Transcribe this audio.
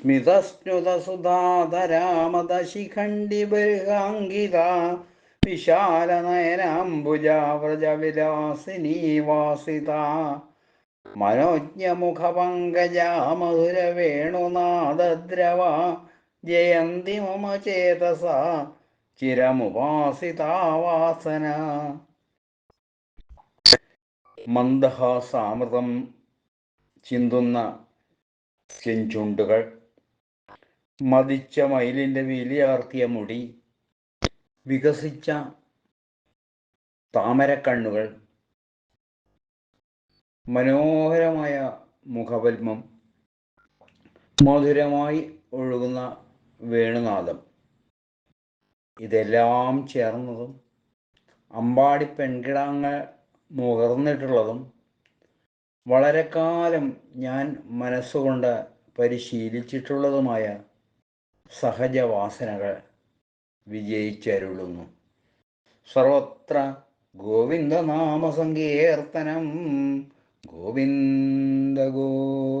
സ്മിതസ്നുതസുധാധരാമദശിഖണ്ഡിബർഹാംഗിത വിശാലനയനാംബുജാവ്രജവിലാസിനീ വാസിത മനോജ്ഞമുഖപങ്കജാമധുരവേണുനാദദ്രവ ജയന്തി മമ ചേതസ ചിരമുപാസിതാവാസന മന്ദഹാസാമൃതം ചിന്തുന്ന ചെഞ്ചുണ്ടുകൾ. മതിച്ച മയിലിന്റെ വീലിയാർത്തിയ മുടി. വികസിച്ച താമരക്കണ്ണുകൾ മനോഹരമായ മുഖപത്മം മധുരമായി ഒഴുകുന്ന വേണുനാദം ഇതെല്ലാം ചേർന്നതും അമ്പാടി പെൺകിടാങ്ങൾ മുകർന്നിട്ടുള്ളതും വളരെക്കാലം ഞാൻ മനസ്സുകൊണ്ട് പരിശീലിച്ചിട്ടുള്ളതുമായ സഹജവാസനകൾ വിജയിച്ചരുളുന്നു. സർവത്ര ഗോവിന്ദനാമസങ്കീർത്തനം ഗോവിന്ദ ഗോവിന്ദ